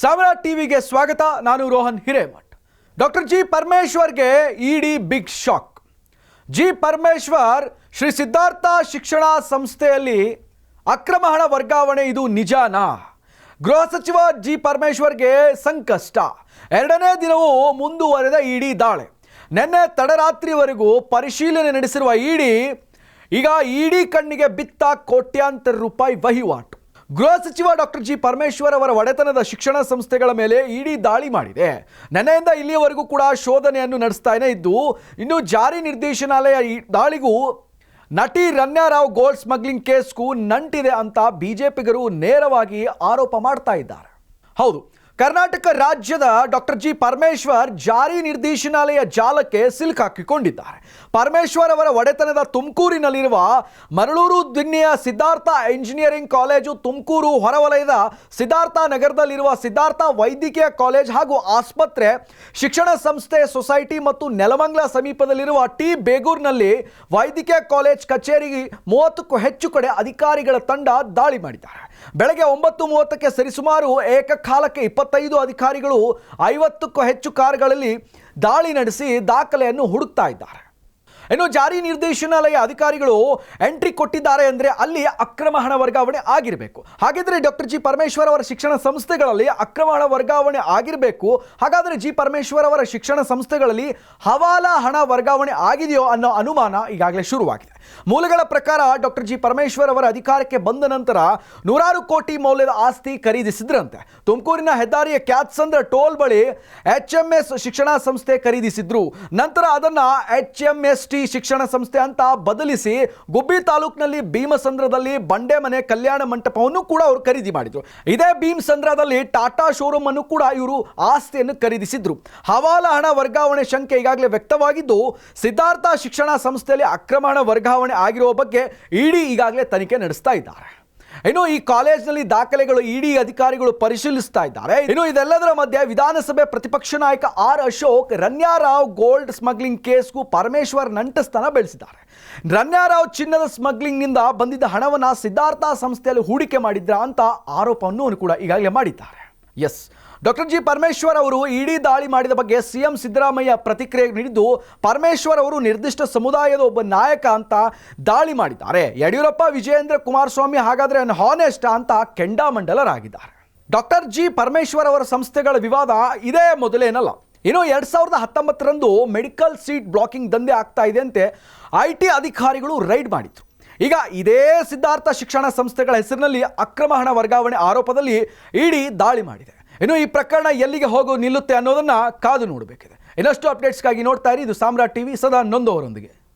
ಸಾಮ್ರಾಟ್ ಟಿವಿಗೆ ಸ್ವಾಗತ. ನಾನು Rohan Hiremath. Doctor G ಪರಮೇಶ್ವರ್ಗೆ ED big shock. G Parameshwar Shri Siddhartha ಶಿಕ್ಷಣ ಸಂಸ್ಥೆಯಲ್ಲಿ ಅಕ್ರಮ ಹಣ ವರ್ಗಾವಣೆ ಇದು ನಿಜಾನಾ? ಗೃಹ ಸಚಿವ ಜಿ ಪರಮೇಶ್ವರ್ಗೆ ಸಂಕಷ್ಟ. ಎರಡನೇ ದಿನವೂ ಮುಂದುವರೆದ ಇಡಿ ದಾಳಿ. ನಿನ್ನೆ ತಡರಾತ್ರಿವರೆಗೂ ಪರಿಶೀಲನೆ ನಡೆಸಿರುವ ಇಡಿ, ಈಗ ಇಡಿ ಕಣ್ಣಿಗೆ ಬಿತ್ತ ಕೋಟ್ಯಾಂತರ ರೂಪಾಯಿ ವಹಿವಾಟು. ಗೃಹ ಸಚಿವ ಡಾಕ್ಟರ್ ಜಿ ಪರಮೇಶ್ವರ್ ಅವರ ಒಡೆತನದ ಶಿಕ್ಷಣ ಸಂಸ್ಥೆಗಳ ಮೇಲೆ ಇಡಿ ದಾಳಿ ಮಾಡಿದೆ. ನೆನೆಯಿಂದ ಇಲ್ಲಿಯವರೆಗೂ ಕೂಡ ಶೋಧನೆಯನ್ನು ನಡೆಸ್ತಾನೆ ಇದ್ದು ಇನ್ನು ಜಾರಿ ನಿರ್ದೇಶನಾಲಯ ಈ ದಾಳಿಗೂ ನಟಿ ರನ್ಯಾರಾವ್ ಗೋಲ್ಡ್ ಸ್ಮಗ್ಲಿಂಗ್ ಕೇಸ್ಗೂ ನಂಟಿದೆ ಅಂತ ಬಿಜೆಪಿಗರು ನೇರವಾಗಿ ಆರೋಪ ಮಾಡ್ತಾ ಹೌದು ಕರ್ನಾಟಕ ರಾಜ್ಯದ ಡಾಕ್ಟರ್ ಜಿ ಪರಮೇಶ್ವರ್ ಜಾರಿ ನಿರ್ದೇಶನಾಲಯ ಜಾಲಕ್ಕೆ ಸಿಲ್ಕ್ ಹಾಕಿಕೊಂಡಿದ್ದಾರೆ. ಪರಮೇಶ್ವರ್ ಅವರ ಒಡೆತನದ ತುಮಕೂರಿನಲ್ಲಿರುವ ಮರಳೂರು ದಿನ್ನೆಯ ಸಿದ್ಧಾರ್ಥ ಇಂಜಿನಿಯರಿಂಗ್ ಕಾಲೇಜು ತುಮಕೂರು ಹೊರವಲಯದ ಸಿದ್ಧಾರ್ಥ ನಗರದಲ್ಲಿರುವ ಸಿದ್ಧಾರ್ಥ ವೈದ್ಯಕೀಯ ಕಾಲೇಜ್ ಹಾಗೂ ಆಸ್ಪತ್ರೆ, ಶಿಕ್ಷಣ ಸಂಸ್ಥೆ ಸೊಸೈಟಿ ಮತ್ತು ನೆಲಮಂಗ್ಲ ಸಮೀಪದಲ್ಲಿರುವ ಟಿ ಬೇಗೂರ್ನಲ್ಲಿ ವೈದ್ಯಕೀಯ ಕಾಲೇಜ್ ಕಚೇರಿಗೆ ಮೂವತ್ತಕ್ಕೂ ಹೆಚ್ಚು ಕಡೆ ಅಧಿಕಾರಿಗಳ ತಂಡ ದಾಳಿ ಮಾಡಿದ್ದಾರೆ. ಬೆಳಗ್ಗೆ ಒಂಬತ್ತು ಮೂವತ್ತಕ್ಕೆ ಸರಿಸುಮಾರು ಏಕಕಾಲಕ್ಕೆ ಇಪ್ಪತ್ತೈದು ಅಧಿಕಾರಿಗಳು ಐವತ್ತಕ್ಕೂ ಹೆಚ್ಚು ಕಾರ್ಗಳಲ್ಲಿ ದಾಳಿ ನಡೆಸಿ ದಾಖಲೆಯನ್ನು ಹುಡುಕ್ತಾ ಇದ್ದಾರೆ. ಇನ್ನು ಜಾರಿ ನಿರ್ದೇಶನಾಲಯ ಅಧಿಕಾರಿಗಳು ಎಂಟ್ರಿ ಕೊಟ್ಟಿದ್ದಾರೆ ಅಂದರೆ ಅಲ್ಲಿ ಅಕ್ರಮ ಹಣ ವರ್ಗಾವಣೆ ಆಗಿರಬೇಕು. ಹಾಗಿದ್ರೆ ಡಾಕ್ಟರ್ ಜಿ ಪರಮೇಶ್ವರ್ ಅವರ ಶಿಕ್ಷಣ ಸಂಸ್ಥೆಗಳಲ್ಲಿ ಅಕ್ರಮ ಹಣ ವರ್ಗಾವಣೆ ಆಗಿರಬೇಕು. ಹಾಗಾದರೆ ಜಿ ಪರಮೇಶ್ವರ್ ಅವರ ಶಿಕ್ಷಣ ಸಂಸ್ಥೆಗಳಲ್ಲಿ ಹವಾಲಾ ಹಣ ವರ್ಗಾವಣೆ ಆಗಿದೆಯೋ ಅನ್ನೋ ಅನುಮಾನ ಈಗಾಗಲೇ ಶುರುವಾಗಿದೆ. ಮೂಲಗಳ ಪ್ರಕಾರ ಡಾಕ್ಟರ್ ಜಿ ಪರಮೇಶ್ವರ್ ಅವರ ಅಧಿಕಾರಕ್ಕೆ ಬಂದ ನಂತರ ನೂರಾರು ಕೋಟಿ ಮೌಲ್ಯದ ಆಸ್ತಿ ಖರೀದಿಸಿದ್ರಂತೆ. ತುಮಕೂರಿನ ಹೆದ್ದಾರಿಯ ಕ್ಯಾತ್ಸಂದ್ರ ಟೋಲ್ ಬಳಿ ಎಚ್ ಎಂ ಶಿಕ್ಷಣ ಸಂಸ್ಥೆ ಖರೀದಿಸಿದ್ರು. ನಂತರ ಅದನ್ನ ಎಚ್ ಎಂ ಟಿ ಶಿಕ್ಷಣ ಸಂಸ್ಥೆ ಅಂತ ಬದಲಿಸಿ ಗುಬ್ಬಿ ತಾಲೂಕಿನಲ್ಲಿ ಭೀಮಸಂದ್ರದಲ್ಲಿ ಬಂಡೆ ಮನೆ ಕಲ್ಯಾಣ ಮಂಟಪವನ್ನು ಕೂಡ ಅವರು ಖರೀದಿ ಮಾಡಿದ್ರು. ಇದೇ ಭೀಮಸಂದ್ರದಲ್ಲಿ ಟಾಟಾ ಶೋರೂಮ್ ಅನ್ನು ಕೂಡ ಇವರು ಆಸ್ತಿಯನ್ನು ಖರೀದಿಸಿದ್ರು. ಹವಾಲ ಹಣ ವರ್ಗಾವಣೆ ಶಂಕೆ ಈಗಾಗಲೇ ವ್ಯಕ್ತವಾಗಿದ್ದು, ಸಿದ್ಧಾರ್ಥ ಶಿಕ್ಷಣ ಸಂಸ್ಥೆಯಲ್ಲಿ ಅಕ್ರಮ ಹಣ ಆಗಿರುವ ಬಗ್ಗೆ ಇಡಿ ಈಗಾಗಲೇ ತನಿಖೆ ನಡೆಸ್ತಾ ಇದ್ದಾರೆ. ಇನ್ನು ಈ ಕಾಲೇಜಿನಲ್ಲಿ ದಾಖಲೆಗಳು ಇಡಿ ಅಧಿಕಾರಿಗಳು ಪರಿಶೀಲಿಸ್ತಾ ಇದ್ದಾರೆ. ಇನ್ನು ಇದೆಲ್ಲದರ ಮಧ್ಯೆ ವಿಧಾನಸಭೆ ಪ್ರತಿಪಕ್ಷ ನಾಯಕ R Ashok, Ranya Rao gold smuggling ಕೇಸ್ಗೂ Parameshwar ನಂಟಸ್ಥಾನ ಬೆಳೆಸಿದ್ದಾರೆ. ರನ್ಯಾರಾವ್ ಚಿನ್ನದ ಸ್ಮಗ್ಲಿಂಗ್ನಿಂದ ಬಂದಿದ್ದ ಹಣವನ್ನು ಸಿದ್ಧಾರ್ಥ ಸಂಸ್ಥೆಯಲ್ಲಿ ಹೂಡಿಕೆ ಮಾಡಿದ್ರ ಅಂತ ಆರೋಪವನ್ನು ಕೂಡ ಈಗಾಗಲೇ ಮಾಡಿದ್ದಾರೆ. ಎಸ್ ಡಾಕ್ಟರ್ ಜಿ ಪರಮೇಶ್ವರ್ ಅವರು ಇಡೀ ದಾಳಿ ಮಾಡಿದ ಬಗ್ಗೆ ಸಿಎಂ ಸಿದ್ದರಾಮಯ್ಯ ಪ್ರತಿಕ್ರಿಯೆ ನೀಡಿದ್ದು, ಪರಮೇಶ್ವರ್ ಅವರು ನಿರ್ದಿಷ್ಟ ಸಮುದಾಯದ ಒಬ್ಬ ನಾಯಕ ಅಂತ ದಾಳಿ ಮಾಡಿದ್ದಾರೆ. ಯಡಿಯೂರಪ್ಪ, ವಿಜಯೇಂದ್ರ ಕುಮಾರಸ್ವಾಮಿ ಹಾಗಾದ್ರೆ ಹಾನೆಸ್ಟ್ ಅಂತ ಕೆಂಡಾಮಂಡಲರಾಗಿದ್ದಾರೆ. ಡಾಕ್ಟರ್ ಜಿ ಪರಮೇಶ್ವರ್ ಅವರ ಸಂಸ್ಥೆಗಳ ವಿವಾದ ಇದೇ ಮೊದಲೇನಲ್ಲ. ಇನ್ನು ಎರಡ್ ಸಾವಿರದ ಹತ್ತೊಂಬತ್ತರಂದು ಮೆಡಿಕಲ್ ಸೀಟ್ ಬ್ಲಾಕಿಂಗ್ ದಂಧೆ ಆಗ್ತಾ ಇದೆ ಅಂತೆ ಐ ಟಿ ಅಧಿಕಾರಿಗಳು ರೈಡ್ ಮಾಡಿದ್ರು. ಈಗ ಇದೇ ಸಿದ್ಧಾರ್ಥ ಶಿಕ್ಷಣ ಸಂಸ್ಥೆಗಳ ಹೆಸರಿನಲ್ಲಿ ಅಕ್ರಮ ಹಣ ವರ್ಗಾವಣೆ ಆರೋಪದಲ್ಲಿ ಇಡಿ ದಾಳಿ ಮಾಡಿದೆ. ಇನ್ನು ಈ ಪ್ರಕರಣ ಎಲ್ಲಿಗೆ ಹೋಗೋ ನಿಲ್ಲುತ್ತೆ ಅನ್ನೋದನ್ನ ಕಾದು ನೋಡಬೇಕಿದೆ. ಇನ್ನಷ್ಟು ಅಪ್ಡೇಟ್ಸ್ಗಾಗಿ ನೋಡ್ತಾ ಇರಿ. ಇದು ಸಾಮ್ರಾಟ್ ಟಿವಿ, ಸದಾ ನೊಂದವರೊಂದಿಗೆ